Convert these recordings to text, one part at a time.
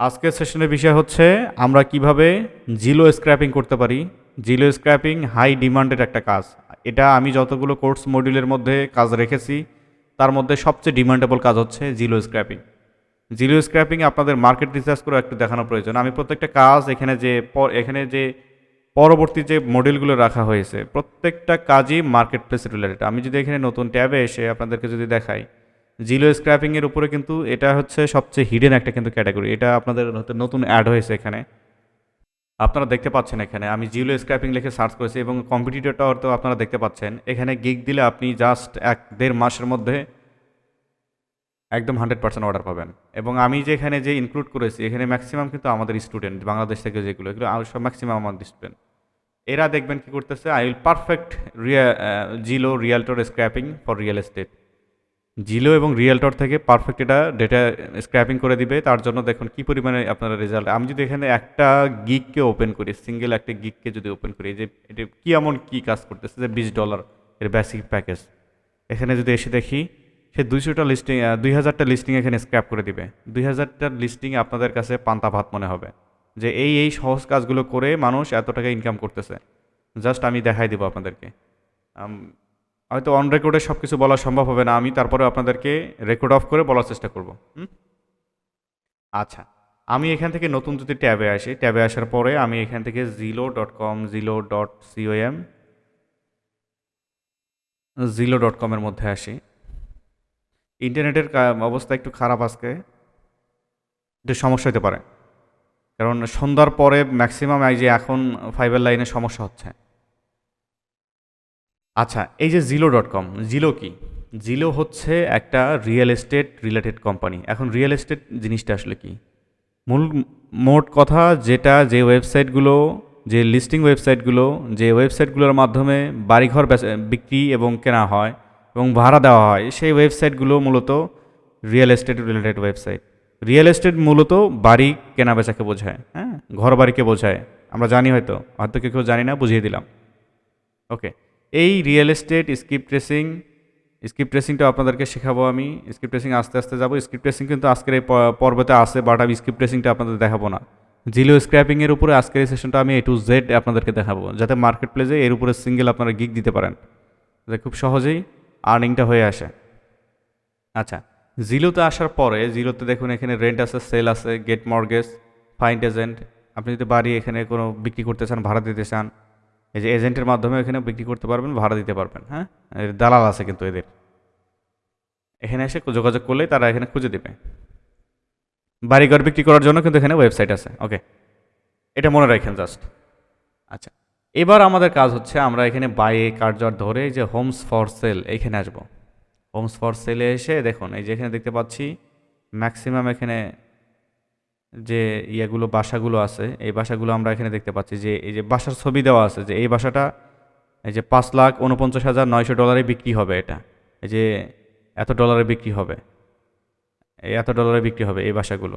আজকের সেশনের বিষয় হচ্ছে, আমরা কীভাবে জিলো স্ক্র্যাপিং করতে পারি। জিলো স্ক্র্যাপিং হাই ডিমান্ডের একটা কাজ। এটা আমি যতগুলো কোর্স মডিউলের মধ্যে কাজ রেখেছি, তার মধ্যে সবচেয়ে ডিমান্ডেবল কাজ হচ্ছে জিলো স্ক্র্যাপিং জিলো স্ক্র্যাপিং আপনাদের মার্কেট রিসার্চ করে একটু দেখানো প্রয়োজন। আমি প্রত্যেকটা কাজ এখানে যে এখানে যে পরবর্তী যে মডেলগুলো রাখা হয়েছে, প্রত্যেকটা কাজই মার্কেট প্লেস রিলেটেড আমি যদি এখানে নতুন ট্যাবে এসে আপনাদেরকে যদি দেখাই জিলো স্ক্র্যাপিংয়ের উপরে কিন্তু এটা হচ্ছে সবচেয়ে হিডেন একটা কিন্তু ক্যাটাগরি এটা আপনাদের হয়তো নতুন অ্যাড হয়েছে এখানে। আপনারা দেখতে পাচ্ছেন এখানে। আমি জিলো স্ক্র্যাপিং লিখে সার্চ করেছি এবং কম্পিটিটরটা হয়তো আপনারা দেখতে পাচ্ছেন। এখানে গিগ দিলে আপনি জাস্ট এক, দেড় মাসের মধ্যে একদম হান্ড্রেড পার্সেন্ট অর্ডার পাবেন। এবং আমি যে এখানে যে ইনক্লুড করেছি, এখানে ম্যাক্সিমাম কিন্তু আমাদের স্টুডেন্ট বাংলাদেশ থেকে যেগুলো, এগুলো সব ম্যাক্সিমাম আমাদের স্টুডেন্ট এরা দেখবেন কি করতেছে I will perfect Riya Zillow Realtor scraping for real estate Zillow এবং রিয়েলটর থেকে পারফেক্ট এটা ডেটা স্ক্র্যাপিং করে দিবে। তার জন্য দেখুন কি পরিমাণে আপনারা রেজাল্ট আমি যদি এখানে একটা গিককে ওপেন করি সিঙ্গেল একটা গিককে যদি ওপেন করি যে এটা কী এমন কী কাজ করতেছে যে বিশ ডলার এর বেসিক প্যাকেজ এখানে যদি এসে দেখি, সে দুইশোটা লিস্টিং দুই হাজারটা লিস্টিং এখানে স্ক্র্যাপ করে দিবে। দুই হাজারটা লিস্টিং আপনাদের কাছে পান্তা ভাত মনে হবে যে এই এই সহজ কাজগুলো করে মানুষ এত টাকা ইনকাম করতেছে। জাস্ট আমি দেখাই দিব আপনাদেরকে। হয়তো অন রেকর্ডে সব কিছু বলা সম্ভব হবে না, আমি তারপরে আপনাদেরকে রেকর্ড অফ করে বলার চেষ্টা করব? আচ্ছা আমি এখান থেকে নতুন যদি ট্যাবে আসি, ট্যাবে আসার পরে আমি এখান থেকে Zillow dot com Zillow dot C O M Zillow dot কমের মধ্যে আসি। ইন্টারনেটের অবস্থা একটু খারাপ আজকে। একটু সমস্যা হতে পারে। কারণ সন্ধ্যার পরে ম্যাক্সিমাম এই যে এখন ফাইবার লাইনে সমস্যা হচ্ছে। আচ্ছা এই যে জিলো ডট কম জিলো কি? জিলো হচ্ছে একটা রিয়েল এস্টেট রিলেটেড কোম্পানি এখন রিয়েল এস্টেট জিনিসটা আসলে কি? মূল, মোট কথা যেটা যে ওয়েবসাইটগুলো যে লিস্টিং ওয়েবসাইটগুলো যে ওয়েবসাইটগুলোর মাধ্যমে বাড়িঘর বিক্রি এবং কেনা হয় এবং ভাড়া দেওয়া হয়, সেই ওয়েবসাইটগুলো মূলত real estate related website real estate মূলত বাড়ি কেনা বেচাকে বোঝায় হ্যাঁ? ঘর বাড়িকে বোঝায়। আমরা জানি হয়তো হয়তো কেউ কেউ জানি না, বুঝিয়ে দিলাম। ওকে এই real estate skip tracing skip ট্রেসিংটা আপনাদেরকে শেখাবো আমি। স্কিপ ট্রেসিং আস্তে আস্তে যাব। স্কিপ ট্রেসিং কিন্তু আজকের এই পর্বতে আছে বাট আমি স্কিপ ট্রেসিংটা আপনাদের দেখাবো না। জিলো স্ক্র্যাপিংয়ের উপরে আজকের এই সেশনটা আমি এ টু জেড আপনাদেরকে দেখাবো, যাতে মার্কেট প্লেসে এর উপরে সিঙ্গেল আপনারা গিগ দিতে পারেন। যাতে খুব সহজেই আর্নিংটা হয়ে আসে। আচ্ছা জিলোতে আসার পরে জিলোতে দেখুন এখানে রেন্ট আছে সেল আছে গেট মর্গেজ ফাইন্ড এজেন্ট আপনি যদি বাড়ি এখানে কোনো বিক্রি করতে চান, ভাড়া দিতে চান এই যে এজেন্টের মাধ্যমে এখানে বিক্রি করতে পারবেন, ভাড়া দিতে পারবেন হ্যাঁ? দালাল আছে কিন্তু এদের। এখানে এসে যোগাযোগ করলে তারা এখানে খুঁজে দেবে। বাড়িঘর বিক্রি করার জন্য কিন্তু এখানে ওয়েবসাইট আছে ওকে এটা মনে রাখেন জাস্ট আচ্ছা এবার আমাদের কাজ হচ্ছে আমরা এখানে বাইয়ে কার্যর ধরে যে হোমস ফর সেল এইখানে আসব। হোমস ফর সেলে এসে দেখুন, এই যে এখানে দেখতে পাচ্ছি ম্যাক্সিমাম এখানে যে ইয়েগুলো, বাসাগুলো আছে, এই বাসাগুলো আমরা এখানে দেখতে পাচ্ছি যে এই যে বাসার ছবি দেওয়া আছে যে এই বাসাটা এই যে পাঁচ লাখ উনপঞ্চাশ হাজার নয়শো ডলারে বিক্রি হবে এটা। এই যে এত ডলারে বিক্রি হবে। এই এত ডলারে বিক্রি হবে এই বাসাগুলো।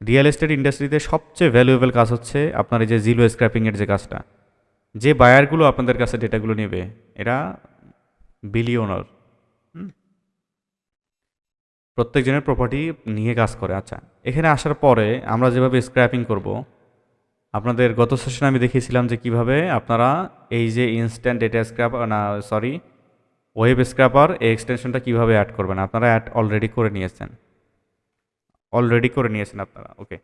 রিয়েল এস্টেট ইন্ডাস্ট্রিতে সবচেয়ে ভ্যালুয়েবল কাজ হচ্ছে আপনার এই যে জিরো স্ক্র্যাপিংয়ের যে কাজটা। যে বায়ারগুলো আপনাদের কাছে ডেটাগুলো নেবে, এরা বিলিয়নার প্রত্যেকজনের প্রপার্টি নিয়ে কাজ করে। আচ্ছা এখানে আসার পরে আমরা যেভাবে স্ক্র্যাপিং করব, আপনাদের গত সেশনে আমি দেখিয়েছিলাম যে কীভাবে আপনারা এই যে ইনস্ট্যান্ট ডেটা স্ক্র্যাপ না সরি ওয়েব স্ক্র্যাপার এই এক্সটেনশনটা কীভাবে অ্যাড করবেন? আপনারা অ্যাড অলরেডি করে নিয়েছেন। অলরেডি করে নিয়েছেন আপনারা ওকে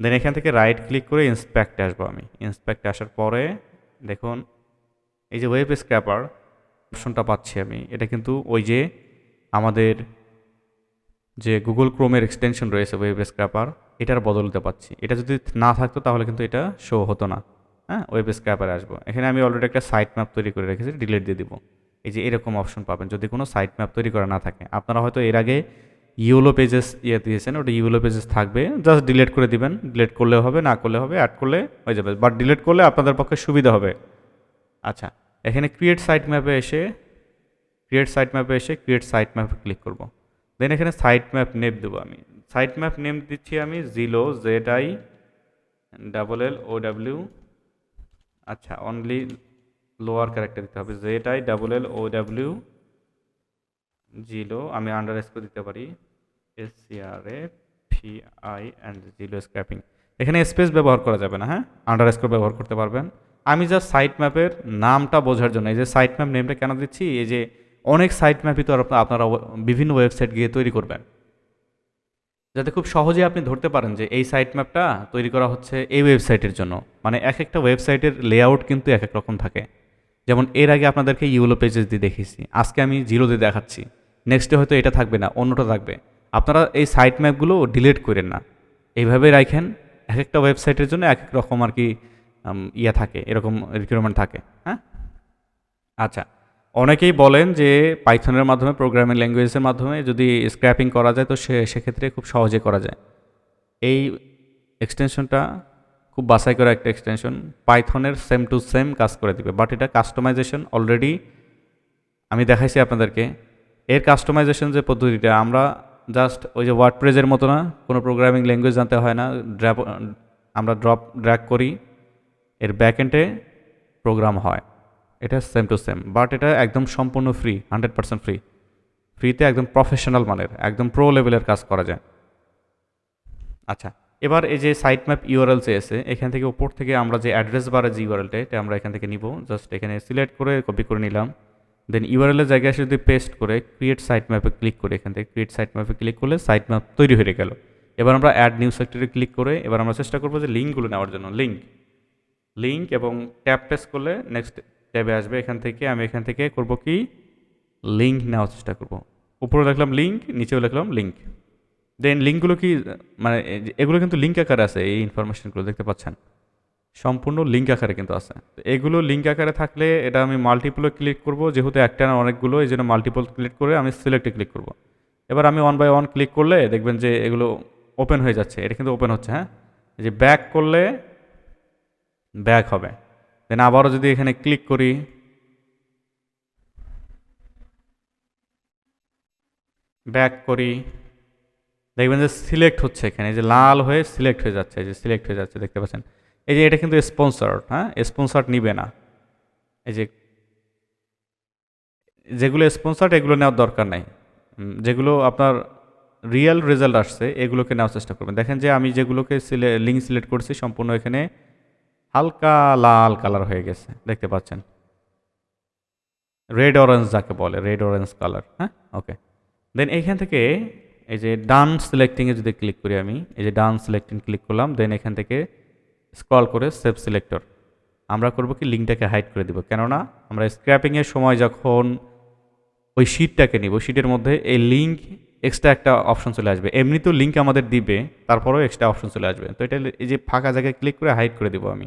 দেন এখান থেকে রাইট ক্লিক করে ইন্সপেক্টে আসব আমি। ইন্সপেক্টে আসার পরে দেখুন, এই যে ওয়েব স্ক্র্যাপার অপশনটা পাচ্ছি আমি। এটা কিন্তু ওই যে আমাদের যে গুগল ক্রোমের এক্সটেনশন রয়েছে ওয়েব স্ক্র্যাপার এটার বদলতে পাচ্ছি এটা যদি না থাকতো, তাহলে কিন্তু এটা শো হতো না। হ্যাঁ ওয়েব স্ক্র্যাপারে আসব। এখানে আমি অলরেডি একটা সাইট ম্যাপ তৈরি করে রেখেছি ডিলিট দিয়ে দিব। এই যে এরকম অপশন পাবেন। যদি কোনো সাইট ম্যাপ তৈরি করা না থাকে, আপনারা হয়তো এর আগে ইউলো পেজেস ইয়ে দিয়েছেন, ওটা ইউলো পেজেস থাকবে। জাস্ট ডিলিট করে দিবেন। ডিলিট করলে হবে, না করলে হবে অ্যাড করলে হয়ে যাবে। বাট ডিলিট করলে আপনাদের পক্ষে সুবিধা হবে। আচ্ছা এখানে ক্রিয়েট সাইট ম্যাপে এসে ক্রিয়েট সাইট ম্যাপে এসে ক্রিয়েট সাইট ম্যাপে ক্লিক করব। দেন এখানে সাইট ম্যাপ নেম দেবো আমি। সাইট ম্যাপ নেম দিচ্ছি আমি Zillow Z I double L O W আচ্ছা অনলি লোয়ার ক্যারেক্টার দিতে হবে। Z I double L O W Zillow আমি আন্ডার স্কোর দিতে পারি। S C R A P I and Zillow scraping এখানে space ব্যবহার করা যাবে না হ্যাঁ? আন্ডার স্কোর ব্যবহার করতে পারবেন। আমি জাস্ট সাইট ম্যাপের নামটা বোঝার জন্য, এই যে সাইট ম্যাপ নেমটা কেন দিচ্ছি? এই যে অনেক সাইট ম্যাপই তো আপনারা বিভিন্ন ওয়েবসাইট গিয়ে তৈরি করবেন। যাতে খুব সহজে আপনি ধরতে পারেন যে এই সাইট ম্যাপটা তৈরি করা হচ্ছে এই ওয়েবসাইটের জন্য। মানে এক একটা ওয়েবসাইটের লেআউট কিন্তু এক এক রকম থাকে। যেমন এর আগে আপনাদেরকে ইউলো পেজেস দিয়ে দেখিয়েছি। আজকে আমি জিরো দিয়ে দেখাচ্ছি। নেক্সটে হয়তো এটা থাকবে না, অন্যটা থাকবে। আপনারা এই সাইট ম্যাপগুলো ডিলিট করেন না। এইভাবে রাখেন এক একটা ওয়েবসাইটের জন্য এক এক রকম আর কি ইয়ে থাকে, এরকম রিকোয়ারমেন্ট থাকে। হ্যাঁ? আচ্ছা। অনেকেই বলেন যে পাইথনের মাধ্যমে প্রোগ্রামিং ল্যাঙ্গুয়েজের মাধ্যমে যদি স্ক্র্যাপিং করা যায়, তো সে, সেক্ষেত্রে খুব সহজে করা যায়। এই এক্সটেনশনটা খুব বাছাই করা একটা এক্সটেনশন পাইথনের সেম টু সেম কাজ করে দিবে বাট এটা কাস্টমাইজেশন অলরেডি আমি দেখাইছি আপনাদেরকে। এর কাস্টমাইজেশন যে পদ্ধতিটা, আমরা জাস্ট ওই যে ওয়ার্ড প্রেজের মতো না, কোনো প্রোগ্রামিং ল্যাঙ্গুয়েজ জানতে হয় না ড্র্যাপ আমরা ড্রপ ড্র্যাক করি, এর ব্যাকএন্ডে প্রোগ্রাম হয়। এটা সেম টু সেম বাট এটা একদম সম্পূর্ণ ফ্রি হান্ড্রেড পার্সেন্ট ফ্রি ফ্রিতে একদম প্রফেশনাল মানের, একদম প্রো লেভেলের কাজ করা যায়। আচ্ছা এবার এই যে সাইট ম্যাপ ইউআরএল চেয়েছে এখান থেকে উপর থেকে আমরা যে অ্যাড্রেস বারের যে ইউআরএলটা এটা আমরা এখান থেকে নিব। জাস্ট এখানে সিলেক্ট করে কপি করে নিলাম। দেন ইউআরএলের জায়গায় এসে যদি পেস্ট করে ক্রিয়েট সাইট ম্যাপে ক্লিক করে এখান থেকে ক্রিয়েট সাইট ম্যাপে ক্লিক করলে সাইট ম্যাপ তৈরি হয়ে গেল। এবার আমরা অ্যাড নিউ সেক্টরে ক্লিক করে, এবার আমরা চেষ্টা করব যে লিঙ্কগুলো নেওয়ার জন্য। লিঙ্ক লিঙ্ক এবং ট্যাপ প্রেস করলে নেক্সট ট্যাবে আসবে, এখান থেকে আমি এখান থেকে করব কি? লিঙ্ক নেওয়ার চেষ্টা করব। উপরে লিখলাম লিঙ্ক, নিচেও লিখলাম লিঙ্ক। দেন লিঙ্কগুলো কি মানে এগুলো কিন্তু লিঙ্ক আকারে আছে, এই ইনফরমেশনগুলো দেখতে পাচ্ছেন। সম্পূর্ণ লিঙ্ক আকারে কিন্তু আছে। এগুলো লিঙ্ক আকারে থাকলে এটা আমি মাল্টিপলে ক্লিক করব, যেহেতু একটা না অনেকগুলো, এই জন্য মাল্টিপল ক্লিক করে আমি সিলেক্টে ক্লিক করব। এবার আমি ওয়ান বাই ওয়ান ক্লিক করলে দেখবেন যে এগুলো ওপেন হয়ে যাচ্ছে। এটা কিন্তু ওপেন হচ্ছে হ্যাঁ? যে ব্যাক করলে ব্যাক হবে। দেন আবারও যদি এখানে ক্লিক করি ব্যাক করি, দেখবেন যে সিলেক্ট হচ্ছে এখানে। যে লাল হয়ে সিলেক্ট হয়ে যাচ্ছে, এই যে সিলেক্ট হয়ে যাচ্ছে, দেখতে পাচ্ছেন? এই যে এটা কিন্তু স্পন্সার হ্যাঁ? স্পন্সার নিবে না। এই যে যেগুলো স্পন্সার এগুলো নেওয়ার দরকার নাই। যেগুলো আপনার রিয়েল রেজাল্ট আসছে, এগুলোকে নেওয়ার চেষ্টা করবেন। দেখেন যে আমি যেগুলোকে সিলে লিঙ্ক সিলেক্ট করছি, সম্পূর্ণ এখানে হালকা লাল কালার হয়ে গেছে, দেখতে পাচ্ছেন। রেড অরেঞ্জ যাকে বলে রেড অরেঞ্জ কালার হ্যাঁ? ওকে দেন এইখান থেকে এই যে ডান সিলেক্টিংয়ে যদি ক্লিক করি আমি, এই যে ডান সিলেক্টিং ক্লিক করলাম দেন এখান থেকে স্ক্রল করে সেভ সিলেক্টর আমরা করব কি, লিঙ্কটাকে হাইড করে দিব। কেননা আমরা স্ক্র্যাপিংয়ের সময় যখন ওই শিটটাকে নিব শিটের মধ্যে এই লিঙ্ক এক্সট্রা একটা অপশন চলে আসবে। এমনিতেও লিঙ্ক আমাদের দিবে, তারপরেও এক্সট্রা অপশন চলে আসবে। তো এটা এই যে ফাঁকা জায়গায় ক্লিক করে হাইড করে দিব আমি।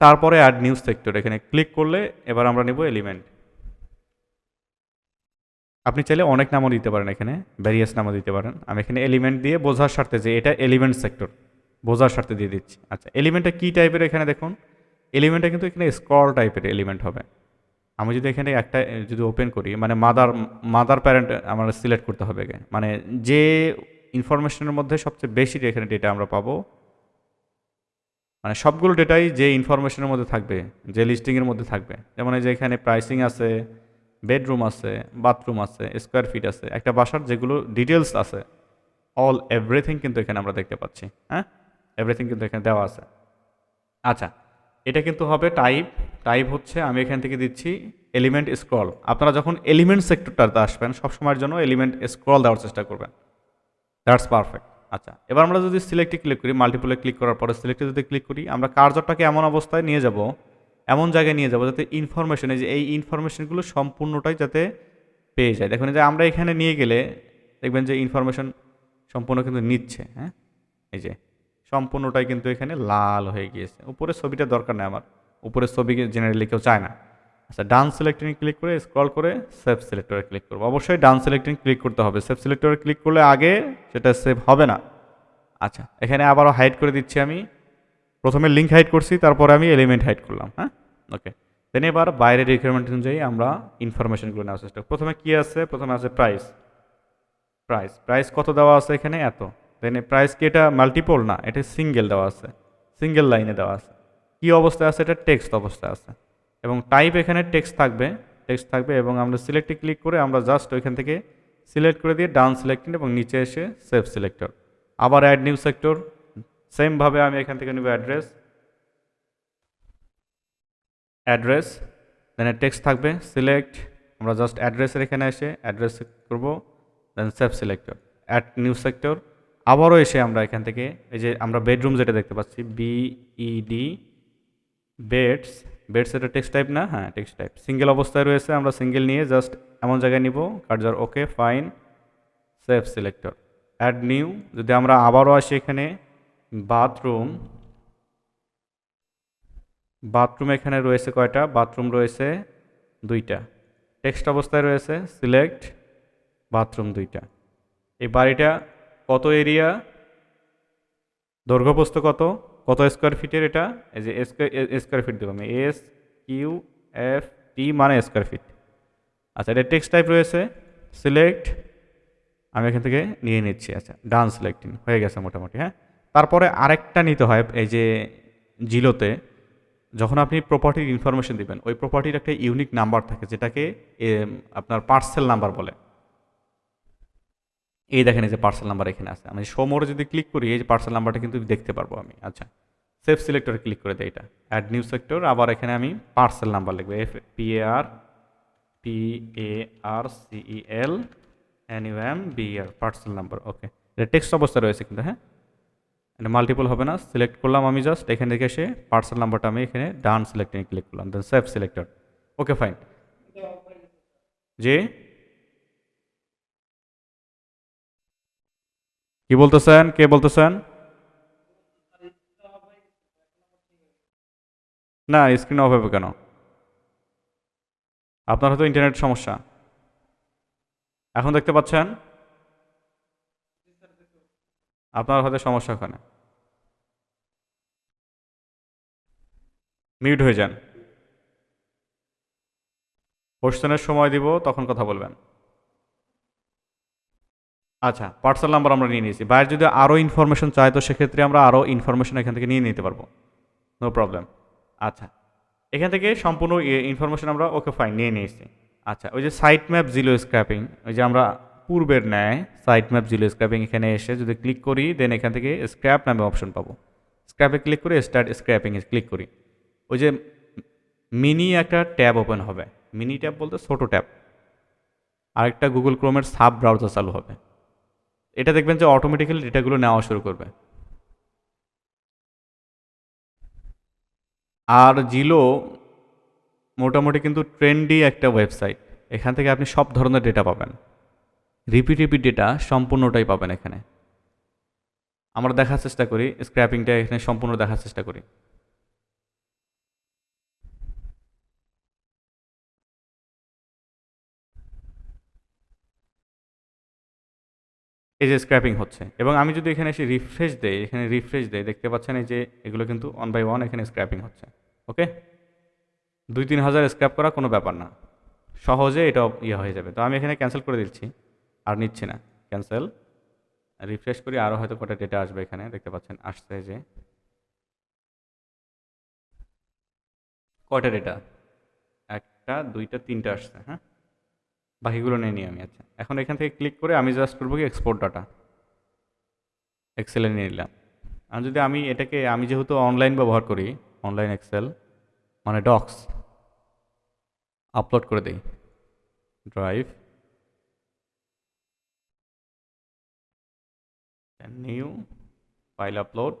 তারপরে অ্যাড নিউজ সেক্টর এখানে ক্লিক করলে এবার আমরা নেব এলিমেন্ট আপনি চাইলে অনেক নামও দিতে পারেন এখানে ভ্যারিয়াস নামও দিতে পারেন। আমি এখানে এলিমেন্ট দিয়ে বোঝার স্বার্থে যে এটা এলিমেন্ট সেক্টর বোঝার স্বার্থে দিয়ে দিচ্ছি। আচ্ছা এলিমেন্টটা কী টাইপের এখানে দেখুন? এলিমেন্টটা কিন্তু এখানে স্ক্রল টাইপের এলিমেন্ট হবে। আমি যদি এখানে একটা, যদি ওপেন করি মানে মাদার মাদার প্যারেন্ট আমার সিলেক্ট করতে হবে। মানে যে ইনফরমেশনের মধ্যে সবচেয়ে বেশি এখানে ডেটা আমরা পাবো মানে সবগুলো ডেটাই যে ইনফরমেশনের মধ্যে থাকবে, যে লিস্টিংয়ের মধ্যে থাকবে। যেমন যে এখানে প্রাইসিং আছে বেডরুম আছে বাথরুম আছে স্কোয়ার ফিট আছে, একটা বাসার যেগুলো ডিটেলস আছে অল এভরিথিং কিন্তু এখানে আমরা দেখতে পাচ্ছি হ্যাঁ? এভরিথিং কিন্তু এখানে দেওয়া আছে। আচ্ছা এটা কিন্তু হবে টাইপ টাইপ হচ্ছে আমি এখান থেকে দিচ্ছি এলিমেন্ট স্ক্রল আপনারা যখন এলিমেন্ট সেক্টরটাতে আসবেন, সবসময়ের জন্য এলিমেন্ট স্ক্রল দেওয়ার চেষ্টা করবেন। দ্যাটস পারফেক্ট আচ্ছা এবার আমরা যদি সিলেক্টে ক্লিক করি মাল্টিপলে ক্লিক করার পরে সিলেক্টে যদি ক্লিক করি, আমরা কার্যটাকে এমন অবস্থায় নিয়ে যাব, এমন জায়গায় নিয়ে যাব যাতে ইনফরমেশন এই যে এই ইনফরমেশনগুলো সম্পূর্ণটাই যাতে পেয়ে যায়। দেখুন যে আমরা এখানে নিয়ে গেলে দেখবেন যে ইনফরমেশন সম্পূর্ণ কিন্তু নিচ্ছে হ্যাঁ? এই যে সম্পূর্ণটাই কিন্তু এখানে লাল হয়ে গিয়েছে। উপরের ছবিটা দরকার নেই আমার। উপরের ছবি জেনারেলি কেউ চায় না। আচ্ছা ডান সিলেক্টিং ক্লিক করে স্ক্রল করে সেভ সিলেক্টরে ক্লিক করব। অবশ্যই ডান সিলেক্টিং ক্লিক করতে হবে। সেভ সিলেক্টরে ক্লিক করলে আগে সেটা সেভ হবে না। আচ্ছা এখানে আবারও হাইড করে দিচ্ছি আমি। প্রথমে লিঙ্ক হাইড করছি, তারপরে আমি এলিমেন্ট হাইড করলাম হ্যাঁ? ওকে দেন এবার বাইরের রিকোয়ারমেন্ট অনুযায়ী আমরা ইনফরমেশনগুলো নেওয়ার চেষ্টা প্রথমে কি আছে? প্রথমে আছে প্রাইস প্রাইস প্রাইস কত দেওয়া আছে এখানে? এত। দেন প্রাইস কি এটা মাল্টিপল না এটা সিঙ্গেল দেওয়া আছে সিঙ্গেল লাইনে দেওয়া আছে কি অবস্থায় আছে এটা টেক্সট অবস্থায় আছে এবং টাইপ এখানে টেক্সট থাকবে টেক্সট থাকবে এবং আমরা সিলেক্টে ক্লিক করে আমরা জাস্ট ওইখান থেকে সিলেক্ট করে দিয়ে ডান সিলেক্টিং এবং নিচে এসে সেভ সিলেক্টর আবার অ্যাড নিউ সেক্টর সেমভাবে আমি এখান থেকে নেব অ্যাড্রেস অ্যাড্রেস দেন টেক্সট থাকবে সিলেক্ট আমরা জাস্ট অ্যাড্রেসের এখানে এসে অ্যাড্রেস করব then save selector add new sector আবারও এসে আমরা এখান থেকে, এই যে আমরা বেডরুম যেটা দেখতে পাচ্ছি B E D beds beds এটা টেক্সট টাইপ না? হ্যাঁ টেক্সট টাইপ সিঙ্গেল অবস্থায় রয়েছে, আমরা সিঙ্গেল নিয়ে জাস্ট এমন জায়গায় নিব কার্জার okay fine save selector add new যদি আমরা আবারও আসি এখানে বাথরুম বাথরুম এখানে রয়েছে কয়টা? বাথরুম রয়েছে দুইটা। টেক্সট অবস্থায় রয়েছে সিলেক্ট বাথরুম দুইটা। এই বাড়িটা কত এরিয়া? দৈর্ঘ্যপ্রস্থ কত? কত স্কোয়ার ফিটের এটা? এই যে স্কোয়ার ফিট দেবো আমি এস কিউ এফ টি মানে স্কোয়ার ফিট আচ্ছা এটা টেক্সট টাইপ রয়েছে। সিলেক্ট আমি এখান থেকে নিয়ে নিচ্ছি। আচ্ছা ডান সিলেক্টিং হয়ে গেছে মোটামুটি হ্যাঁ? তারপরে আরেকটা নিতে হয়, এই যে জিলোতে যখন আপনি প্রপার্টির ইনফরমেশন দিবেন, ওই প্রপার্টির একটা ইউনিক নাম্বার থাকে, যেটাকে আপনার পার্সেল নাম্বার বলে। এই দেখেন এই যে পার্সেল নাম্বার এখানে আছে। আমি সোমোরে যদি ক্লিক করি, এই যে পার্সেল নাম্বারটা কিন্তু দেখতে পারব আমি। আচ্ছা সেফ সিলেক্টরে ক্লিক করে দেয় এটা। অ্যাড নিউ সেক্টর আবার এখানে আমি পার্সেল নাম্বার লিখব। F P A R P A R C E L N U M B R parcel number okay এটা টেক্সট অবস্থা রয়েছে কিন্তু হ্যাঁ? এটা মাল্টিপল হবে না। সিলেক্ট করলাম আমি জাস্ট এখান থেকে এসে পার্সেল নাম্বারটা আমি এখানে ডান সিলেক্টে ক্লিক করলাম। Then safe selector okay fine জি? কি বলতেছেন? কে বলতেছেন? না স্ক্রিন অফ হবে কেন? আপনার হয়তো ইন্টারনেট সমস্যা। এখন দেখতে পাচ্ছেন? আপনার হয়তো সমস্যা ওখানে। মিউট হয়ে যান। কোশ্চেনের সময় দিব, তখন কথা বলবেন। আচ্ছা পার্সেল নাম্বার আমরা নিয়ে নিয়েছি। বাইরে যদি আরও ইনফরমেশন চাই তো সেক্ষেত্রে আমরা আরও ইনফরমেশন এখান থেকে নিয়ে নিতে পারব। নো প্রবলেম আচ্ছা এখান থেকে সম্পূর্ণ ইনফরমেশন আমরা ওকে ফাইন নিয়ে নিয়েছি। আচ্ছা ওই যে সাইট ম্যাপ জিলো স্ক্র্যাপিং ওই যে আমরা পূর্বের ন্যায় সাইট ম্যাপ জিলো স্ক্র্যাপিং এখানে এসে যদি ক্লিক করি দেন এখান থেকে স্ক্র্যাপ নামে অপশন পাবো। স্ক্র্যাপে ক্লিক করে স্টার্ট স্ক্র্যাপিংয়ে ক্লিক করি। ওই যে মিনি একটা ট্যাব ওপেন হবে। মিনি ট্যাব বলতে ছোটো ট্যাব। আরেকটা গুগল ক্রোমের সাব ব্রাউজার চালু হবে। এটা দেখবেন যে অটোমেটিক্যালি ডেটাগুলো নেওয়া শুরু করবে। আর জিলো মোটামুটি কিন্তু ট্রেন্ডি একটা ওয়েবসাইট এখান থেকে আপনি সব ধরনের ডেটা পাবেন। রিপিট রিপিট ডেটা সম্পূর্ণটাই পাবেন এখানে। আমরা দেখার চেষ্টা করি স্ক্র্যাপিংটা এখানে সম্পূর্ণ দেখার চেষ্টা করি। এই যে স্ক্র্যাপিং হচ্ছে। এবং আমি যদি এখানে এসে রিফ্রেশ দেই, এখানে রিফ্রেশ দেই, দেখতে পাচ্ছেন এই যে এগুলো কিন্তু ওয়ান বাই ওয়ান এখানে স্ক্র্যাপিং হচ্ছে। ওকে দুই তিন হাজার স্ক্র্যাপ করা কোনো ব্যাপার না। সহজে এটা ইয়ে হয়ে যাবে। তো আমি এখানে ক্যান্সেল করে দিচ্ছি। আর নিচ্ছি না। ক্যান্সেল রিফ্রেশ করি আরও হয়তো কটা ডেটা আসবে এখানে। দেখতে পাচ্ছেন, আসছে যে। কটা ডেটা একটা, দুইটা, তিনটা আসছে হ্যাঁ? বাকিগুলো নিয়ে নিই আমি আচ্ছা। এখন এখান থেকে ক্লিক করে আমি জাস্ট করব কি এক্সপোর্ট ডাটা এক্সেলে নিয়ে নিলাম। আর যদি আমি এটাকে, আমি যেহেতু অনলাইন ব্যবহার করি অনলাইন এক্সেল মানে ডক্স আপলোড করে দিই। Drive new file upload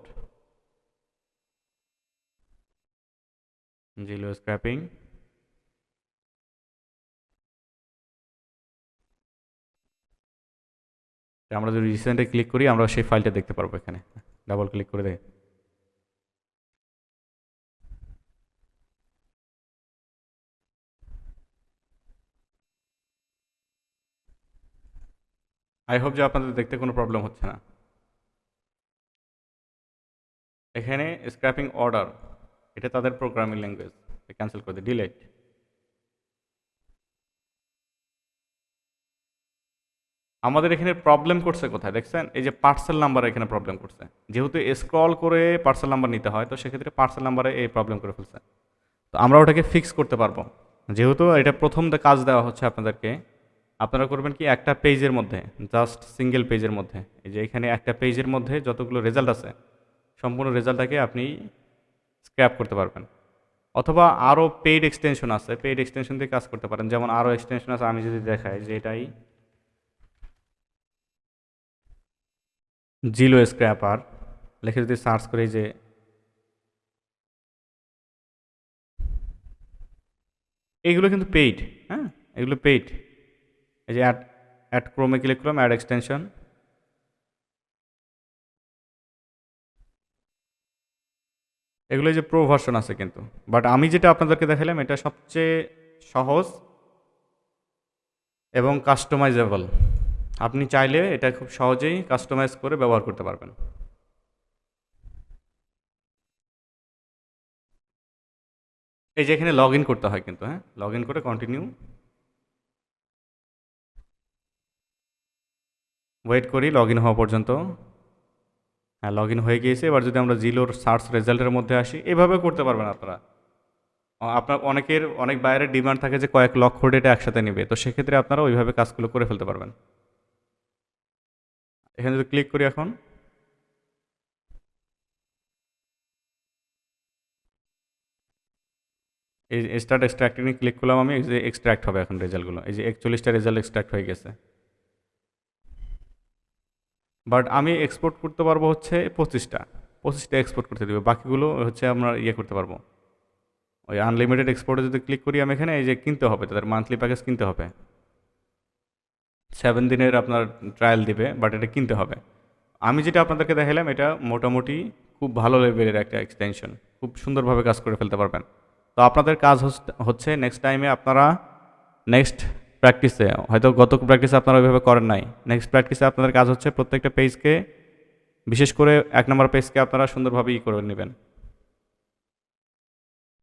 Zillow scraping আমরা যদি রিসেন্টে ক্লিক করি, আমরা সেই ফাইলটা দেখতে পারব এখানে। ডাবল ক্লিক করে দেয় আই হোপ যে আপনাদের দেখতে কোনো প্রবলেম হচ্ছে না। এখানে স্ক্র্যাপিং অর্ডার এটা তাদের প্রোগ্রামিং ল্যাঙ্গুয়েজ ক্যান্সেল করে দিই ডিলেট আমাদের এখানে প্রবলেম করছে কোথায়? দেখছেন? এই যে পার্সেল নাম্বার এখানে প্রবলেম করছে। যেহেতু স্ক্রল করে পার্সেল নাম্বার নিতে হয়, তো সেক্ষেত্রে পার্সেল নাম্বারে এই প্রবলেম করে ফেলছে। তো আমরা ওটাকে ফিক্স করতে পারব। যেহেতু এটা প্রথম কাজ দেওয়া হচ্ছে আপনাদেরকে, আপনারা করবেন কি একটা পেজের মধ্যে জাস্ট সিঙ্গেল পেজের মধ্যে। এই যে এখানে একটা পেজের মধ্যে যতগুলো রেজাল্ট আছে, সম্পূর্ণ রেজাল্টটাকে আপনি স্ক্র্যাপ করতে পারবেন। অথবা আরও পেইড এক্সটেনশন আছে পেইড এক্সটেনশন দিয়ে কাজ করতে পারেন। যেমন আরও এক্সটেনশন আছে, আমি যদি দেখাই যে এটাই জিলো স্ক্র্যাপার লিখে যদি সার্চ করি যে এইগুলো কিন্তু পেইড হ্যাঁ? এগুলো পেইড। এই যে অ্যাড অ্যাড ক্রোমে ক্লিক করলাম অ্যাড এক্সটেনশন। এগুলো যে প্রো ভার্সন আছে কিন্তু। বাট আমি যেটা আপনাদেরকে দেখালাম, এটা সবচেয়ে সহজ এবং কাস্টমাইজেবল। আপনি চাইলে এটা খুব সহজেই কাস্টমাইজ করে ব্যবহার করতে পারবেন। এই যে এখানে লগ ইন করতে হয় কিন্তু হ্যাঁ? লগ ইন করে কন্টিনিউ ওয়েট করি লগ ইন হওয়া পর্যন্ত। হ্যাঁ লগ ইন হয়ে গিয়েছে। এবার যদি আমরা জিলোর সার্চ রেজাল্টের মধ্যে আসি এভাবে করতে পারবেন আপনারা। আপনার অনেকের, অনেক বাইরের ডিমান্ড থাকে যে কয়েক লক্ষ ডেটা একসাথে নেবে। তো সেক্ষেত্রে আপনারা ওইভাবে কাজগুলো করে ফেলতে পারবেন। এখানে যদি ক্লিক করি এখন, এই স্টার্ট এক্সট্রাক্টিং ক্লিক করলাম আমি যে এক্সট্রাক্ট হবে এখন রেজাল্টগুলো এই যে একচল্লিশটা রেজাল্ট এক্সট্রাক্ট হয়ে গেছে। বাট আমি এক্সপোর্ট করতে পারব হচ্ছে পঁচিশটা। পঁচিশটা এক্সপোর্ট করতে দেবে। বাকিগুলো হচ্ছে আমরা ইয়ে করতে পারব। ওই আনলিমিটেড এক্সপোর্টে যদি ক্লিক করি আমি এখানে, এই যে কিনতে হবে, তাদের মান্থলি প্যাকেজ কিনতে হবে। সেভেন দিনের আপনার ট্রায়াল দিবে বাট এটা কিনতে হবে। আমি যেটা আপনাদেরকে দেখালাম এটা মোটামুটি খুব ভালো লেভেলের একটা এক্সটেনশন খুব সুন্দরভাবে কাজ করে ফেলতে পারবেন। তো আপনাদের কাজ হচ্ছে নেক্সট টাইমে আপনারা নেক্সট প্র্যাকটিসে হয়তো গত প্র্যাকটিসে আপনারা ওইভাবে করেন নাই। নেক্সট প্র্যাকটিসে আপনাদের কাজ হচ্ছে প্রত্যেকটা পেজকে বিশেষ করে এক নম্বর পেজকে আপনারা সুন্দরভাবে ই করে নেবেন।